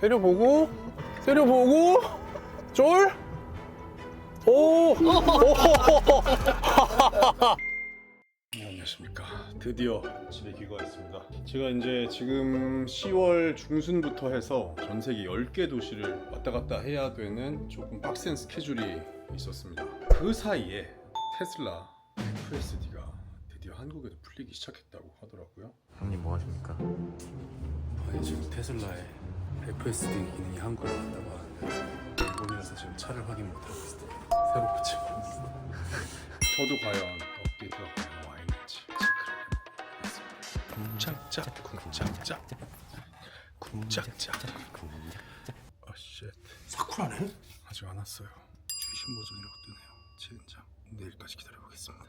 때려보고 때려보고 쫄 오! 오! 네, 안녕하십니까. 드디어 집에 귀가했습니다. 제가 이제 지금 10월 중순부터 해서 전 세계 10개 도시를 왔다 갔다 해야 되는 조금 빡센 스케줄이 있었습니다. 그 사이에 테슬라 FSD가 드디어 한국에도 풀리기 시작했다고 하더라고요. 형님 뭐 하십니까? 아니 지금 테슬라의 FSD 기능이 한국에 왔다고 하는데 일본이라서 지금 차를 확인 못하고 있어요. 새로 고치고 있어요. 저도 과연 업데이트가 과연 와 있는지 체크를. 쿵짝짝 쿵짝짝 쿵짝짝 아 쉣 사쿠라네? 아직 안 왔어요. 최신 버전이라고 뜨네요. 진짜 내일까지 기다려보겠습니다.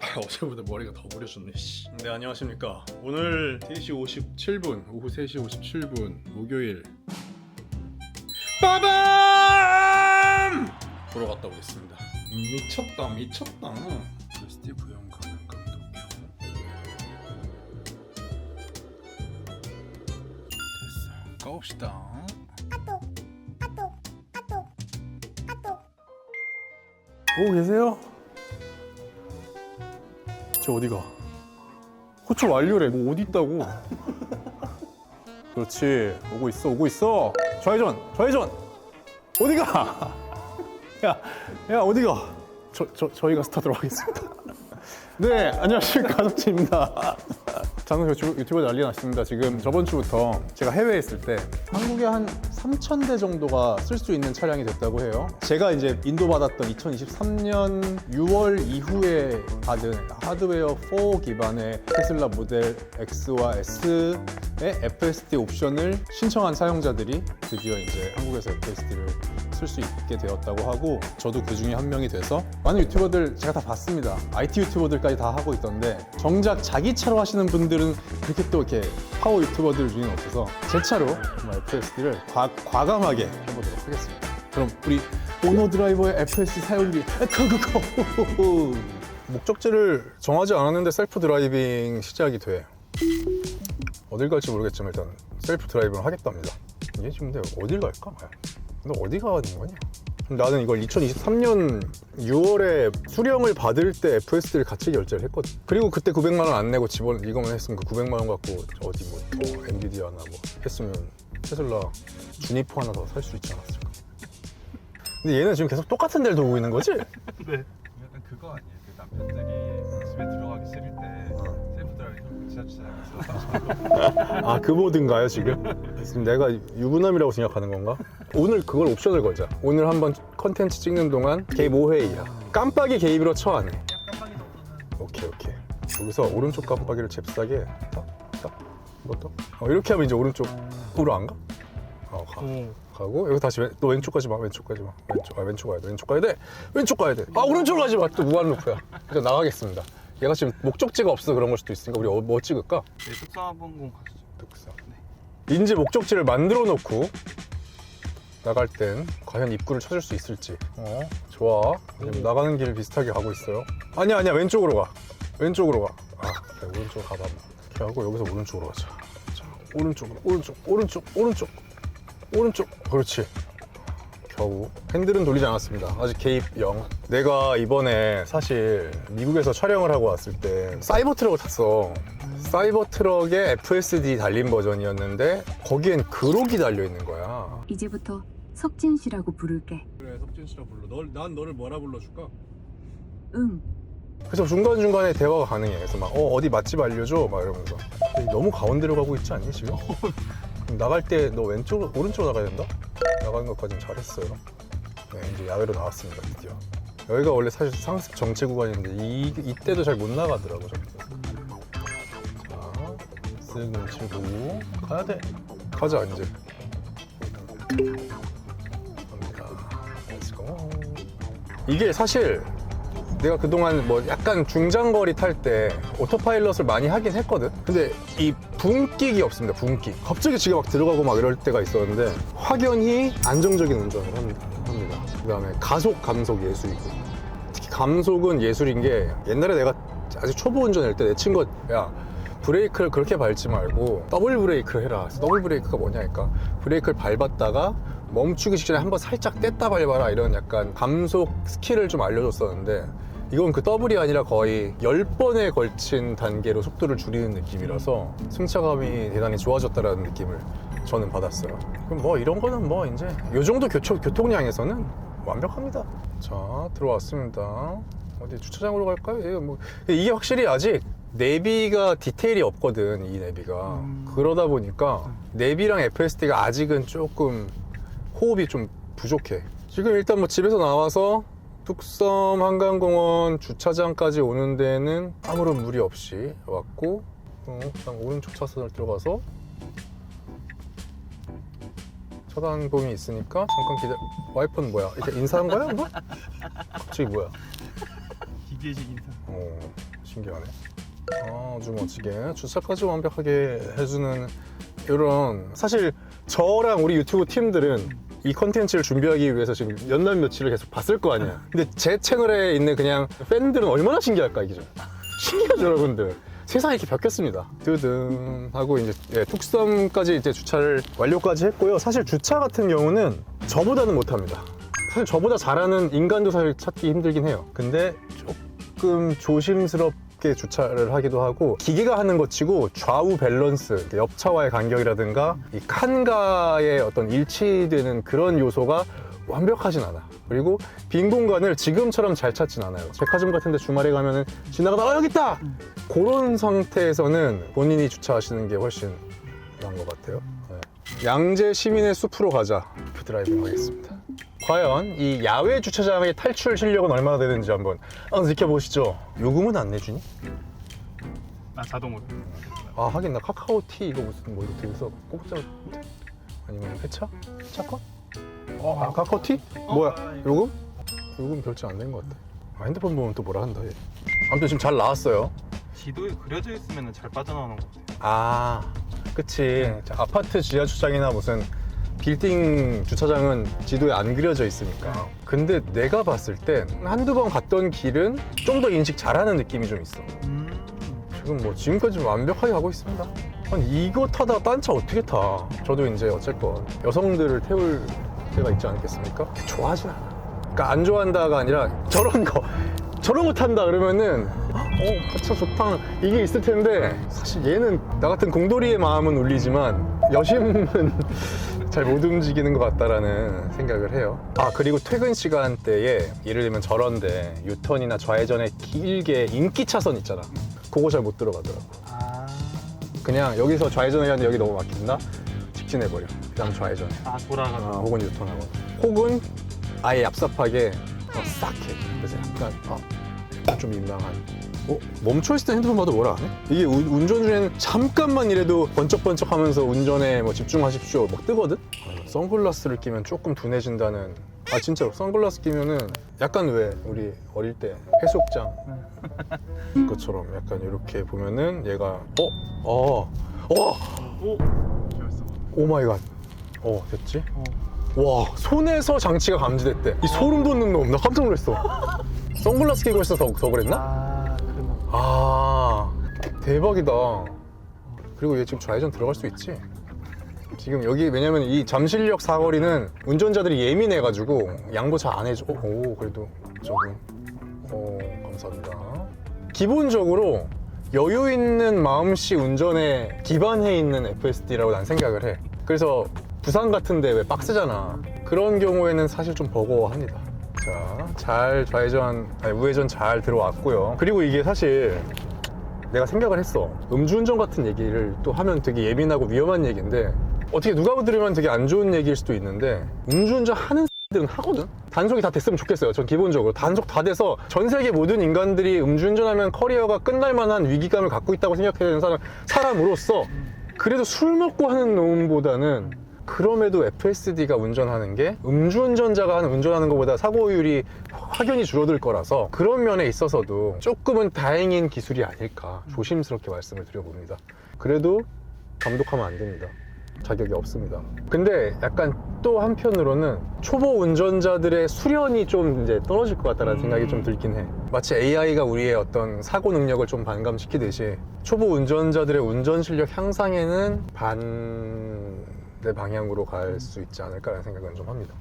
아, 어제보다 머리가 더 부려졌네. 씨. 네 안녕하십니까. 오늘 3시 57분 오후 3시 57분 목요일 빠밤 보러 갔다 오겠습니다. 미쳤다 미쳤다. 스티브 영 가능 감독표. 됐어. 가봅시다. 오고 계세요? 저 어디가? 호출 완료래. 뭐 어디 있다고? 그렇지. 오고 있어. 오고 있어. 좌회전. 좌회전. 어디가? 야, 야 어디가? 저, 저 저희가 스타트로 하겠습니다. 네, 안녕하십니까 가섭치입니다. 장동 유튜버 난리 났습니다. 지금 저번 주부터 제가 해외에 있을 때 한국에 한 3,000대 정도가 쓸 수 있는 차량이 됐다고 해요. 제가 이제 인도받았던 2023년 6월 이후에 받은 하드웨어 4 기반의 테슬라 모델 X와 S의 FSD 옵션을 신청한 사용자들이 드디어 이제 한국에서 FSD를 쓸 수 있게 되었다고 하고 저도 그 중에 한 명이 돼서 많은 유튜버들 제가 다 봤습니다. IT 유튜버들까지 다 하고 있던데 정작 자기 차로 하시는 분들은 그렇게 또 이렇게 파워 유튜버들 중에 없어서 제 차로 FSD를 과, 과감하게 해보도록 하겠습니다. 그럼 우리 오너 드라이버의 FSD 사용기 고고고 목적지를 정하지 않았는데 셀프 드라이빙 시작이 돼. 어딜 갈지 모르겠지만 일단 셀프 드라이빙을 하겠답니다. 이게 지금 근데 어딜 갈까? 근데 어디 가는 거냐? 나는 이걸 2023년 6월에 수령을 받을 때 FSD를 같이 결제를 했거든. 그리고 그때 900만 원 안 내고 집원 이거만 했으면 그 900만 원 갖고 어디 뭐, 뭐 엔비디아나 뭐 했으면 테슬라 주니퍼 하나 더 살 수 있지 않았을까? 근데 얘는 지금 계속 똑같은 데를 돌고 있는 거지? 약 아 그 모드인가요 지금? 지금 내가 유부남이라고 생각하는 건가? 오늘 그걸 옵션을 걸자. 오늘 한번 컨텐츠 찍는 동안 개입 5회이야. 깜빡이 개입으로 깜빡이도 없어서는 오케이 오케이. 여기서 오른쪽 깜빡이를 잽싸게 딱 딱 이것도 어, 이렇게 하면 이제 오른쪽으로 안 가? 어 가. 가고 여기 다시 왼, 또 왼쪽 가지 마 왼쪽 가지 마. 왼쪽 아 왼쪽 가야 돼 왼쪽 가야 돼. 왼쪽 가야 돼아 오른쪽 가지 마또 무한 루프야. 일단 나가겠습니다 얘가 지금 목적지가 없어 그런 걸 수도 있으니까 우리 어, 뭐 찍을까? 네, 속상한봉공 가시죠 득사. 이제 목적지를 만들어 놓고 나갈 땐 과연 입구를 찾을 수 있을지. 어, 좋아. 지금 나가는 길 비슷하게 가고 있어요. 아니야, 아니야. 왼쪽으로 가. 왼쪽으로 가. 아, 그래. 오른쪽으로 가봐. 이렇게 하고 여기서 오른쪽으로 가자. 자, 오른쪽으로, 오른쪽, 오른쪽, 오른쪽, 오른쪽. 그렇지. 겨우 핸들은 돌리지 않았습니다. 아직 개입 0. 내가 이번에 사실 미국에서 촬영을 하고 왔을 때 사이버 트럭을 탔어. 사이버 트럭에 FSD 달린 버전이었는데 거기엔 그록이 달려 있는 거야. 이제부터 석진 씨라고 부를게. 그래, 석진 씨라 불러. 널, 난 너를 뭐라 불러줄까? 응. 그래서 중간 중간에 대화가 가능해. 그래서 막 어, 어디 맛집 알려줘, 막 이러면서. 근데 너무 가운데로 가고 있지 않니 지금? 나갈 때 너 왼쪽, 오른쪽으로 나가야 된다? 나가는 것까지는 잘했어요. 네, 이제 야외로 나왔습니다, 드디어. 여기가 원래 사실 상습 정체 구간인데 이, 이때도 잘 못 나가더라고, 저기서. 자, 쓱 눈치고 가야 돼. 가자, 이제. 갑니다. Go. 이게 사실 내가 그동안 뭐 약간 중장거리 탈 때 오토파일럿을 많이 하긴 했거든. 근데 이 분킥이 없습니다. 분킥. 갑자기 지가 막 들어가고 막 이럴 때가 있었는데 확연히 안정적인 운전을 합니다. 합니다. 그 다음에 가속 감속 예술이고 특히 감속은 예술인 게 옛날에 내가 아직 초보 운전할 때 내 친구 야 브레이크를 그렇게 밟지 말고 더블 브레이크를 해라. 더블 브레이크가 뭐냐니까 브레이크를 밟았다가 멈추기 직전에 한번 살짝 뗐다 밟아라 이런 약간 감속 스킬을 좀 알려줬었는데 이건 그 더블이 아니라 거의 10번에 걸친 단계로 속도를 줄이는 느낌이라서 승차감이 대단히 좋아졌다라는 느낌을 저는 받았어요. 그럼 뭐 이런 거는 뭐 이제 요 정도 교통, 교통량에서는 완벽합니다. 자, 들어왔습니다. 어디 주차장으로 갈까요? 이게, 뭐, 이게 확실히 아직 내비가 디테일이 없거든, 이 내비가. 그러다 보니까 내비랑 FSD가 아직은 조금 호흡이 좀 부족해. 지금 일단 뭐 집에서 나와서 뚝섬 한강공원 주차장까지 오는 데는 아무런 무리 없이 왔고, 어, 그냥 오른쪽 차선을 들어가서 차단봉이 있으니까 잠깐 기다려. 와이프는 뭐야? 이렇게 인사한 거야? 뭐? 갑자기 뭐야? 기계식 인사. 어, 신기하네. 아주 멋지게 주차까지 완벽하게 해주는 이런 사실 저랑 우리 유튜브 팀들은 이 컨텐츠를 준비하기 위해서 지금 몇 날 며칠을 계속 봤을 거 아니야. 근데 제 채널에 있는 그냥 팬들은 얼마나 신기할까 이게 좀 신기하죠 여러분들. 세상이 이렇게 바뀌었습니다. 드든 하고 이제 예, 툭섬까지 이제 주차를 완료까지 했고요. 사실 주차 같은 경우는 저보다는 못합니다. 사실 저보다 잘하는 인간도 사실 찾기 힘들긴 해요. 근데 조금 조심스럽게 주차를 하기도 하고 기계가 하는 것 치고 좌우 밸런스, 옆차와의 간격이라든가 이 칸가의 어떤 일치되는 그런 요소가 완벽하진 않아. 그리고 빈 공간을 지금처럼 잘 찾진 않아요. 백화점 같은 데 주말에 가면은 지나가다 아 여기 있다! 그런 상태에서는 본인이 주차하시는 게 훨씬 나은 것 같아요. 네. 양재 시민의 숲으로 가자. 그 드라이빙 하겠습니다. 과연 이 야외 주차장의 탈출 실력은 얼마나 되는지 한번 한번 지켜보시죠. 요금은 안 내주니? 아 자동으로. 아 하긴 나 카카오티 이거 무슨 뭐 이거 되서 공짜 아니면 회차? 차컷? 어, 아, 카카오티? 뭐야? 요금? 요금 결제 안 된 것 같아. 아, 핸드폰 보면 또 뭐라 한다 얘. 아무튼 지금 잘 나왔어요. 지도에 그려져 있으면 잘 빠져나오는 것 같아요. 아, 그치. 자, 아파트 지하 주차장이나 무슨 빌딩 주차장은 지도에 안 그려져 있으니까. 근데 내가 봤을 땐 한두 번 갔던 길은 좀 더 인식 잘하는 느낌이 좀 있어. 음. 지금 뭐 지금까지 완벽하게 가고 있습니다. 아니 이거 타다가 딴 차 어떻게 타? 저도 이제 어쨌건 여성들을 태울 때가 있지 않겠습니까? 좋아하진 않아. 그러니까 안 좋아한다가 아니라 저런 거 저런 거 탄다 그러면은 어, 차 좋다 이게 있을 텐데 사실 얘는 나 같은 공돌이의 마음은 울리지만 여심은 잘 못 움직이는 것 같다라는 생각을 해요. 아 그리고 퇴근 시간대에 예를 들면 저런데 유턴이나 좌회전에 길게 인기 차선 있잖아. 그거 잘 못 들어가더라고. 아. 그냥 여기서 좌회전하는데 여기 너무 막힌다. 직진해버려. 그다음 좌회전. 아. 아, 혹은 유턴하고. 혹은 아예 얍삽하게 어, 싹 해. 그래서 약간 어, 좀 민망한. 어? 멈춰있을 때 핸드폰 봐도 뭐라 안 해? 이게 운- 운전 중에는 잠깐만 이래도 번쩍번쩍 하면서 운전에 뭐 집중하십시오 막 뜨거든? 어, 선글라스를 끼면 조금 둔해진다는 아 진짜로 선글라스 끼면은 약간 왜 우리 어릴 때 해수욕장 것처럼 약간 이렇게 보면은 얘가 어? 어? 어? 오. 좋았어. 오 마이 갓. 어, 됐지? 어. 와, 손에서 장치가 감지됐대. 이 소름 돋는 놈. 나 깜짝 놀랐어. 선글라스 끼고 있어서 더, 더 그랬나? 아. 아, 대박이다. 그리고 얘 지금 좌회전 들어갈 수 있지? 지금 여기 왜냐면 이 잠실역 사거리는 운전자들이 예민해가지고 양보 잘 안 해줘. 오, 오, 그래도 조금. 오, 감사합니다. 기본적으로 여유 있는 마음씨 운전에 기반해 있는 FSD라고 난 생각을 해. 그래서 부산 같은데 왜 빡세잖아. 그런 경우에는 사실 좀 버거워합니다. 자, 잘 좌회전, 아니 우회전 잘 들어왔고요. 그리고 이게 사실 내가 생각을 했어. 음주운전 같은 얘기를 또 하면 되게 예민하고 위험한 얘기인데 어떻게 누가 들으면 되게 안 좋은 얘기일 수도 있는데 음주운전 하는 들은 하거든? 단속이 다 됐으면 좋겠어요. 전 기본적으로. 단속 다 돼서 전 세계 모든 인간들이 음주운전하면 커리어가 끝날 만한 위기감을 갖고 있다고 생각해야 되는 사람, 사람으로서 그래도 술 먹고 하는 놈보다는 그럼에도 FSD가 운전하는 게 음주운전자가 하는 운전하는 것보다 사고율이 확연히 줄어들 거라서 그런 면에 있어서도 조금은 다행인 기술이 아닐까 조심스럽게 말씀을 드려봅니다. 그래도 감독하면 안 됩니다. 자격이 없습니다. 근데 약간 또 한편으로는 초보 운전자들의 수련이 좀 이제 떨어질 것 같다는 생각이 좀 들긴 해. 마치 AI가 우리의 어떤 사고 능력을 좀 반감시키듯이 초보 운전자들의 운전 실력 향상에는 반 대 방향으로 갈 수 있지 않을까라는 생각은 좀 합니다.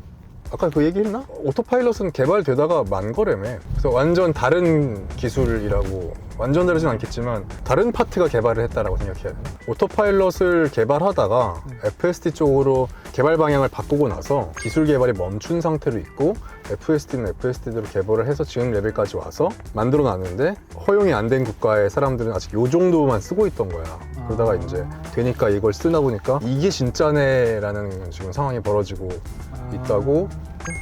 아까 그 얘기 했나? 오토파일럿은 개발되다가 만 거래매. 그래서 완전 다른 기술이라고 완전 다르진 않겠지만 다른 파트가 개발을 했다라고 생각해야 돼. 오토파일럿을 개발하다가 FSD 쪽으로 개발 방향을 바꾸고 나서 기술 개발이 멈춘 상태로 있고 FSD는 FSD대로 개발을 해서 지금 레벨까지 와서 만들어 놨는데 허용이 안 된 국가의 사람들은 아직 요 정도만 쓰고 있던 거야. 그러다가 이제 되니까 이걸 쓰다 보니까 이게 진짜네라는 지금 상황이 벌어지고 있다고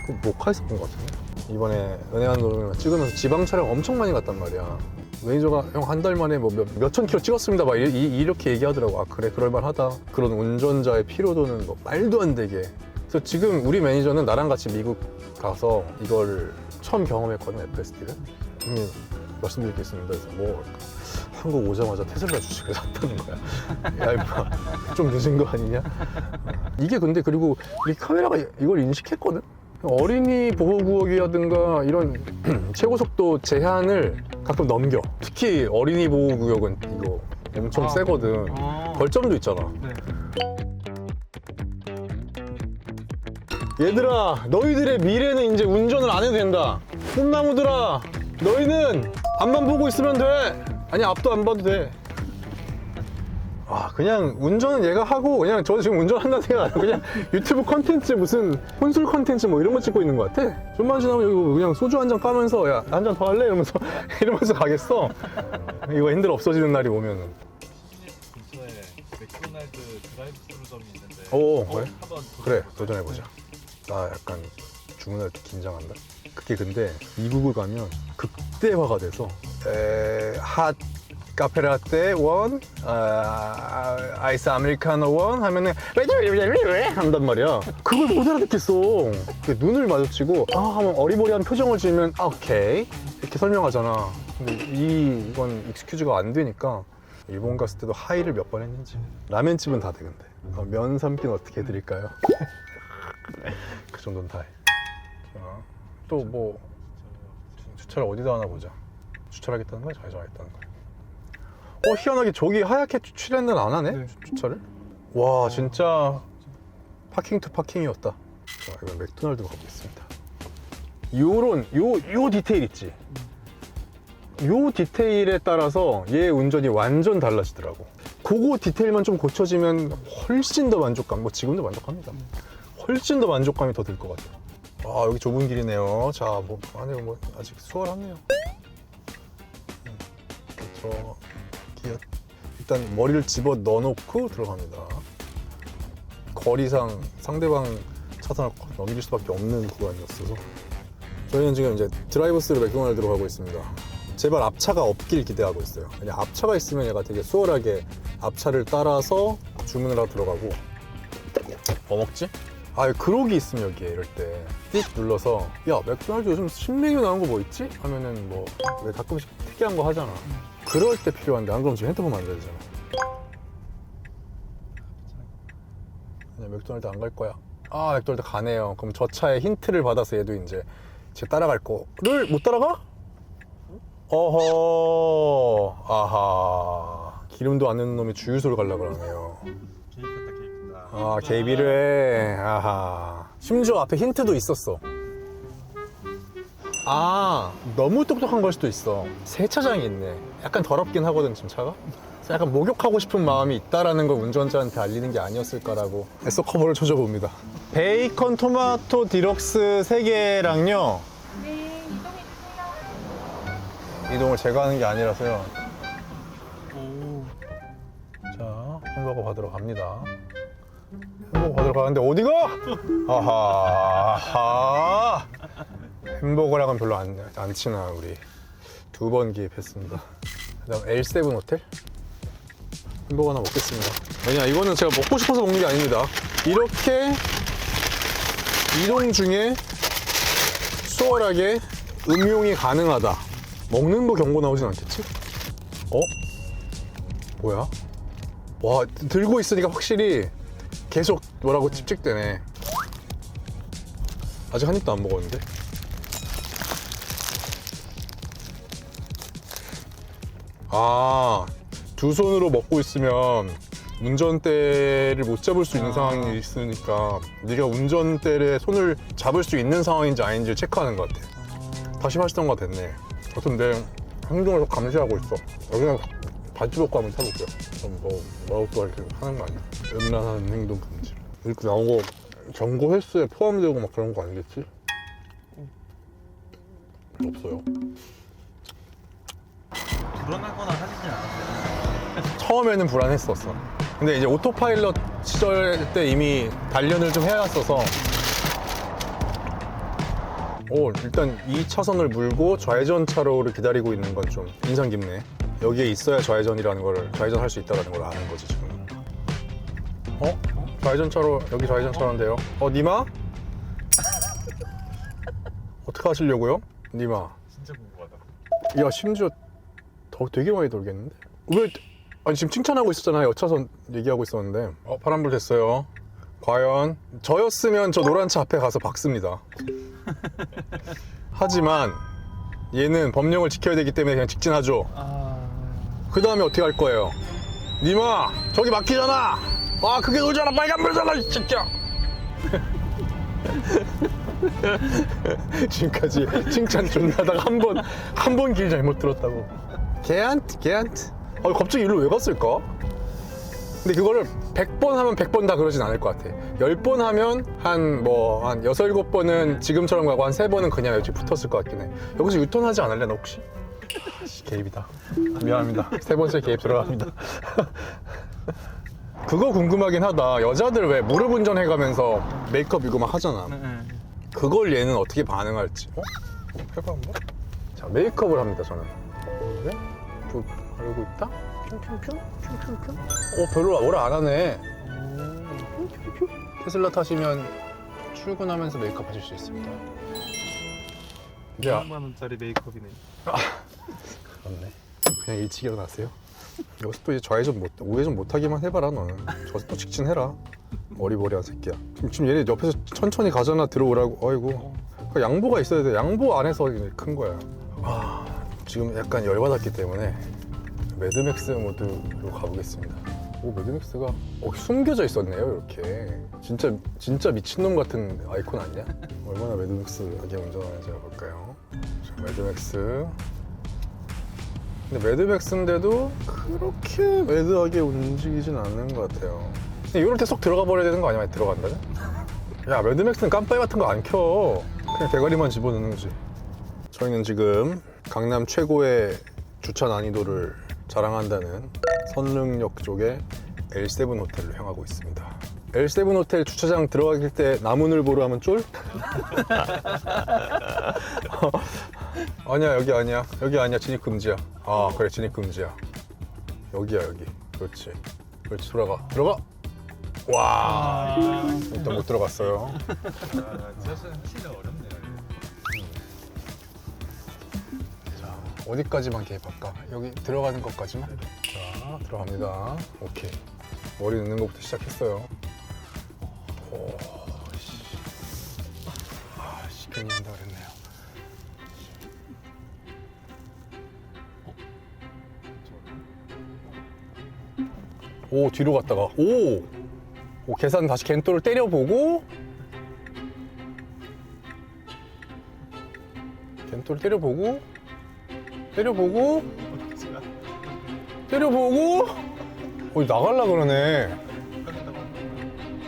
그 모카에서 본 것 같은데 이번에 연예한 노름을 찍으면서 지방 촬영 엄청 많이 갔단 말이야. 매니저가 형 한 달 만에 뭐 몇 천 킬로 찍었습니다. 막 이, 렇게 얘기하더라고. 아 그래 그럴만하다. 그런 운전자의 피로도는 뭐 말도 안 되게. 그래서 지금 우리 매니저는 나랑 같이 미국 가서 이걸 처음 경험했거든 형님 말씀드릴 게 있습니다. 그래서 뭐 한국 오자마자 테슬라 주식을 샀다는 거야 야 임마 좀 늦은 거 아니냐 이게 근데 그리고 이 카메라가 이걸 인식했거든? 어린이 보호구역이라든가 이런 최고 속도 제한을 가끔 넘겨. 특히 어린이 보호구역은 이거 엄청 아. 세거든. 어. 벌점도 있잖아. 네. 얘들아, 너희들의 미래는 이제 운전을 안 해도 된다. 꿈나무들아, 너희는 앞만 보고 있으면 돼. 아니, 앞도 안 봐도 돼. 아, 그냥 운전은 얘가 하고, 그냥 저 지금 운전한다는 생각 안 하고, 그냥 유튜브 컨텐츠 무슨 혼술 컨텐츠 뭐 이런 거 찍고 있는 것 같아. 좀만 지나면 여기 그냥 소주 한 잔 까면서, 야, 한 잔 더 할래? 이러면서, 이러면서 가겠어. 이거 핸들 없어지는 날이 오면은. 근처에 맥도날드 드라이브 스루점이 있는데 오, 어, 그래? 한번 그래 도전해보자 나 약간 주문할 때 긴장한다 그게 근데 미국을 가면 극대화가 돼서 에, 핫 카페라떼 원 아, 아이스 아메리카노 원 하면은 왜왜왜왜 한단 말이야. 그걸 못 알아듣겠어. 그 눈을 마주치고 아 하면 어리버리한 표정을 지으면 아, 오케이. 이렇게 설명하잖아. 근데 이 이건 익스큐즈가 안 되니까 일본 갔을 때도 하이를 몇 번 했는지. 라면집은 다 돼 근데. 어, 면 삼킨 어떻게 해드릴까요? 그 정도는 다 해. 또 뭐 주차를 어디다 하나 보자. 주차하겠다는 거야? 좌회전하겠다는 거야? 어 희한하게 저기 하얗게 칠했는 안 하네? 네. 주- 주차를? 와 진짜 파킹 투 파킹이었다. 자 이번 맥도날드 가보겠습니다. 요런 요 요 디테일 있지? 요 디테일에 따라서 얘 운전이 완전 달라지더라고. 그거 디테일만 좀 고쳐지면 훨씬 더 만족감, 뭐 지금도 만족합니다. 훨씬 더 만족감이 더 들 것 같아요. 아, 여기 좁은 길이네요. 자, 뭐, 안에 뭐, 아직 수월하네요. 음, 저, 기어, 일단 머리를 집어 넣어놓고 들어갑니다. 거리상 상대방 차선을 넘길 수밖에 없는 구간이었어서. 저희는 지금 이제 드라이브스루 맥도날드로 가고 있습니다. 제발 앞차가 없길 기대하고 있어요. 그냥 앞차가 있으면 얘가 되게 수월하게 앞차를 따라서 주문을 하고 들어가고. 뭐 먹지? 아, 그러기 있으면 여기에 이럴 때. 띡 눌러서, 야, 맥도날드 요즘 신메뉴 나온 거 뭐 있지? 하면은 뭐, 왜 가끔씩 특이한 거 하잖아. 그럴 때 필요한데, 안 그러면 지금 핸드폰 만들어야 되잖아. 그냥 맥도날드 안 갈 거야. 아, 맥도날드 가네요. 그럼 저 차에 힌트를 받아서 얘도 이제 제 따라갈 거를 못 따라가? 어허, 아하. 기름도 안 넣는 놈이 주유소를 가려고 그러네요. 아, 개비를 해. 아하. 심지어 앞에 힌트도 있었어. 아, 너무 똑똑한 걸 수도 있어. 세차장이 있네. 약간 더럽긴 하거든, 지금 차가. 약간 목욕하고 싶은 마음이 있다라는 걸 운전자한테 알리는 게 아니었을까라고 애써 커버를 쳐줘봅니다. 베이컨 토마토 디럭스 3개랑요. 네, 이동해 주세요. 이동을 제가 하는 게 아니라서요. 오 자, 햄버거 받으러 갑니다. 햄버거 받으러 가는데 어디가? 아하, 아하. 햄버거랑은 별로 안, 안 친한 우리 두 번 기입했습니다. 그다음 L7 호텔 햄버거 하나 먹겠습니다. 왜냐 이거는 제가 먹고 싶어서 먹는 게 아닙니다. 이렇게 이동 중에 수월하게 음용이 가능하다. 먹는 거 경고 나오진 않겠지? 어? 뭐야? 와 들고 있으니까 확실히 뭐라고 찝찝대네 아직 한 입도 안 먹었는데 아, 두 손으로 먹고 있으면 운전대를 못 잡을 수 있는 상황이 있으니까 네가 운전대에 손을 잡을 수 있는 상황인지 아닌지 체크하는 것 같아. 다시 마시던 거 됐네. 어떤 내 행동을 감시하고 있어. 여기는 바지 벗고 한번 타볼게요. 그럼 뭐, 뭐라고 또 이렇게 하는 거 아니야? 음란한 행동 금지. 이렇게 나온 거 정보 횟수에 포함되고 막 그런 거 아니겠지? 없어요. 불안하거나 하시진 않았어요. 처음에는 불안했었어. 근데 이제 오토파일럿 시절 때 이미 단련을 좀 해왔어서 오 일단 이 차선을 물고 좌회전 차로를 기다리고 있는 건 좀 인상 깊네. 여기에 있어야 좌회전이라는 걸 좌회전 할 수 있다는 걸 아는 거지 지금. 어? 좌회전 차로 여기 좌회전 차로인데요. 어 니마? 어떻게 하시려고요? 니마. 진짜 궁금하다. 야 심지어 더 되게 많이 돌겠는데? 왜 아니 지금 칭찬하고 있었잖아요 여차선 얘기하고 있었는데 어 파란불 됐어요 과연 저였으면 저 노란 차 앞에 가서 박습니다 하지만 얘는 법령을 지켜야 되기 때문에 그냥 직진하죠 그 다음에 어떻게 할 거예요 니마 저기 막히잖아 아 그게 놀잖아 빨간불잖아 이 새끼야. 지금까지 칭찬 존나 하다가 한 번 한 번 길 잘못 들었다고. 개한트 개한트 아 갑자기 일로 왜 갔을까? 근데 그거를 100번 하면 100번 다 그러진 않을 것 같아. 10번 하면 한 뭐한 6, 7번은 지금처럼 가고 한 3번은 그냥 여기 붙었을 것 같긴 해. 여기서 유턴하지 않을래나 혹시? 아 씨 개입이다. 미안합니다. 세 번째 개입 들어갑니다 그거 궁금하긴 하다. 여자들 왜 무릎 운전해가면서 메이크업 이거 막 하잖아. 그걸 얘는 어떻게 반응할지. 어? 해봐 한번. 자 메이크업을 합니다 저는. 네? 저 알고 있다? 뿅뿅뿅 뿅뿅뿅 어 별로 뭐라 안 하네. 뿅뿅뿅 테슬라 타시면 출근하면서 메이크업 하실 수 있습니다. 야. 3만 원짜리 메이크업이네. 그렇네. 그냥 일찍 일어나세요 여기서 또 이제 좌회전 못 우회전 못하기만 해봐라 너는. 저기서 또 직진해라. 어리버리한 새끼야. 지금, 지금 얘네 옆에서 천천히 가잖아 들어오라고. 아이고. 그 양보가 있어야 돼. 양보 안에서 큰 거야. 아 지금 약간 열받았기 때문에 매드맥스 모드로 가보겠습니다. 오 매드맥스가 어, 숨겨져 있었네요 이렇게. 진짜 진짜 미친놈 같은 아이콘 아니야? 얼마나 매드맥스하게 운전하는지 볼까요? 자, 매드맥스 근데 매드맥스인데도 그렇게 매드하게 움직이진 않는 것 같아요. 근데 이럴 때 쏙 들어가 버려야 되는 거 아니야? 들어간다면? 야, 매드맥스는 깜빡이 같은 거 안 켜. 그냥 대가리만 집어넣는 거지. 저희는 지금 강남 최고의 주차 난이도를 자랑한다는 선릉역 쪽의 L7 호텔로 향하고 있습니다. L7 호텔 주차장 들어가길 때 나무늘보로 하면 쫄? 아니야 여기 아니야. 여기 아니야. 진입 금지야. 아 그래 진입 금지야. 여기야 여기. 그렇지. 그렇지. 들어가. 들어가. 와. 일단 못 들어갔어요. 아, 지하철은 어렵네요. 자 어디까지만 개입할까? 여기 들어가는 것까지만? 자 들어갑니다. 오케이. 머리 넣는 것부터 시작했어요. 오씨. 아씨 괜히 한다 그랬네요 오 뒤로 갔다가. 오, 오 계산 다시 겐토를 때려보고. 겐토를 때려보고. 때려보고. 때려보고. 어디 나갈라 그러네.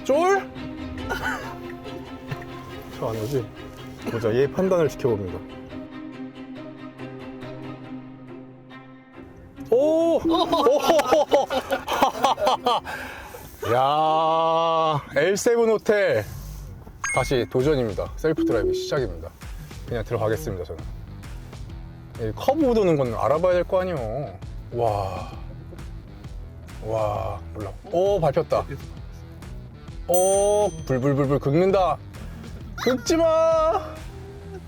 쫄? 저안 오지? 보자 얘 판단을 지켜봅니다. 오! 야 L7 호텔 다시 도전입니다 셀프 드라이브 시작입니다 그냥 들어가겠습니다 저는 이 커브 도는 건 알아봐야 될 거 아니에요 와. 와, 몰라. 오, 밟혔다. 오, 불불불불 긁는다. 긁지 마!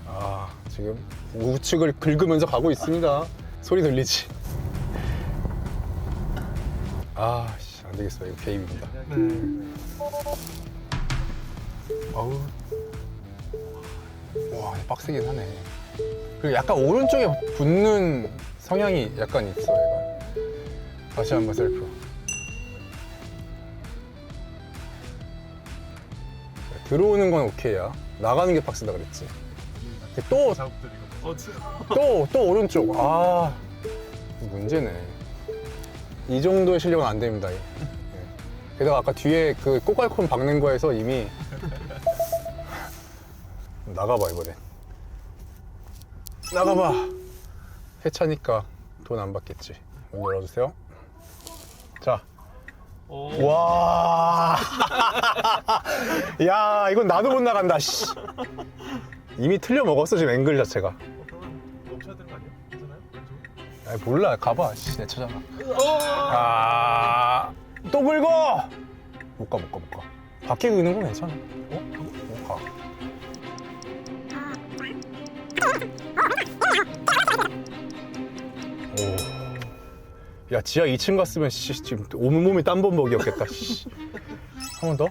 아, 지금 우측을 긁으면서 가고 있습니다. 소리 들리지? 아, 되겠어. 이거 개입입니다. 아우. 와, 빡세긴 하네. 그리고 약간 오른쪽에 붙는 성향이 약간 있어, 얘가. 다시 한번 셀프. 들어오는 건 오케이야. 나가는 게 빡세다 그랬지. 또, 작업들이거든. 어, 진짜. 또, 또 오른쪽. 아, 문제네. 이 정도의 실력은 안 됩니다. 예. 게다가 아까 뒤에 그 꼬깔콘 박는 거에서 이미 나가봐 이번엔. 나가봐. 해차니까 돈 안 받겠지. 문 열어주세요. 자. 와. 야, 이건 나도 못 나간다. 씨. 이미 틀려 먹었어 지금 앵글 자체가. 왼쪽? 아 몰라 가봐 씨, 내 차잖아 아또 긁어 못 가 못 가 못가 밖에 긁는 건 괜찮아 어? 못 가. 오. 야 지하 2층 갔으면 씨, 지금 온몸이 땀범벅이었겠다 씨. 한 번 더?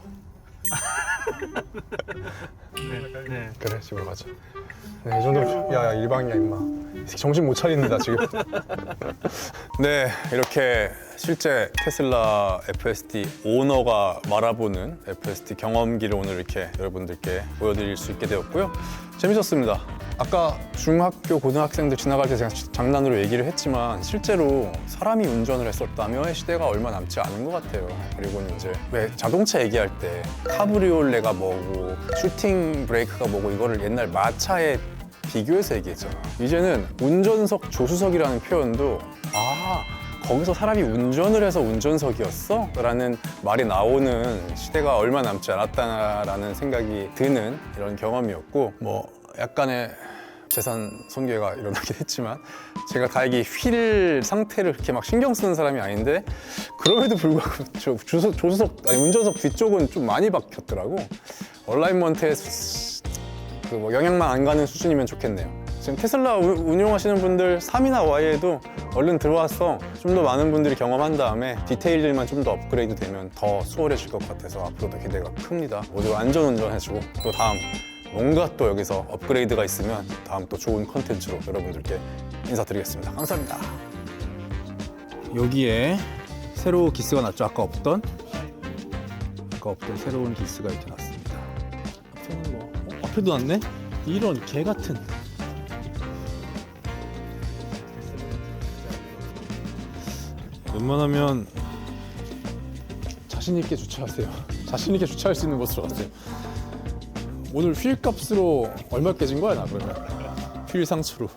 네. 그래 집으로 가자 네, 이 정도 야야 일방이야 임마. 정신 못 차리는다 지금. 네 이렇게 실제 테슬라 FSD 오너가 말아보는 FSD 경험기를 오늘 이렇게 여러분들께 보여드릴 수 있게 되었고요. 재밌었습니다. 아까 중학교 고등학생들 지나갈 때 제가 장난으로 얘기를 했지만 실제로 사람이 운전을 했었다며의 시대가 얼마 남지 않은 것 같아요. 그리고는 이제 왜 자동차 얘기할 때 카브리올레가 뭐고 슈팅 브레이크가 뭐고 이거를 옛날 마차에 비교해서 얘기했잖아. 이제는 운전석 조수석이라는 표현도 아 거기서 사람이 운전을 해서 운전석이었어? 라는 말이 나오는 시대가 얼마 남지 않았다라는 생각이 드는 이런 경험이었고 뭐 약간의 재산 손괴가 일어나긴 했지만 제가 다행히 휠 상태를 그렇게 막 신경 쓰는 사람이 아닌데 그럼에도 불구하고 저 주석, 조수석 아니 운전석 뒤쪽은 좀 많이 박혔더라고 얼라인먼트에 그 뭐 영향만 안 가는 수준이면 좋겠네요. 지금 테슬라 우- 운용하시는 분들 3이나 Y에도 얼른 들어와서 좀 더 많은 분들이 경험한 다음에 디테일들만 좀 더 업그레이드 되면 더 수월해질 것 같아서 앞으로도 기대가 큽니다. 모두 안전 운전해주고 또 다음 뭔가 또 여기서 업그레이드가 있으면 다음 또 좋은 컨텐츠로 여러분들께 인사드리겠습니다. 감사합니다. 여기에 새로 기스가 났죠. 아까 없던 아까 없던 새로운 기스가 이렇게 났습니다. 앞에는 뭐 어, 앞에도 났네? 이런 개 같은. 웬만하면 자신 있게 주차하세요. 자신 있게 주차할 수 있는 곳으로 가세요. 오늘 휠 값으로 얼마 깨진 거야 나 그러면? 휠 상수로.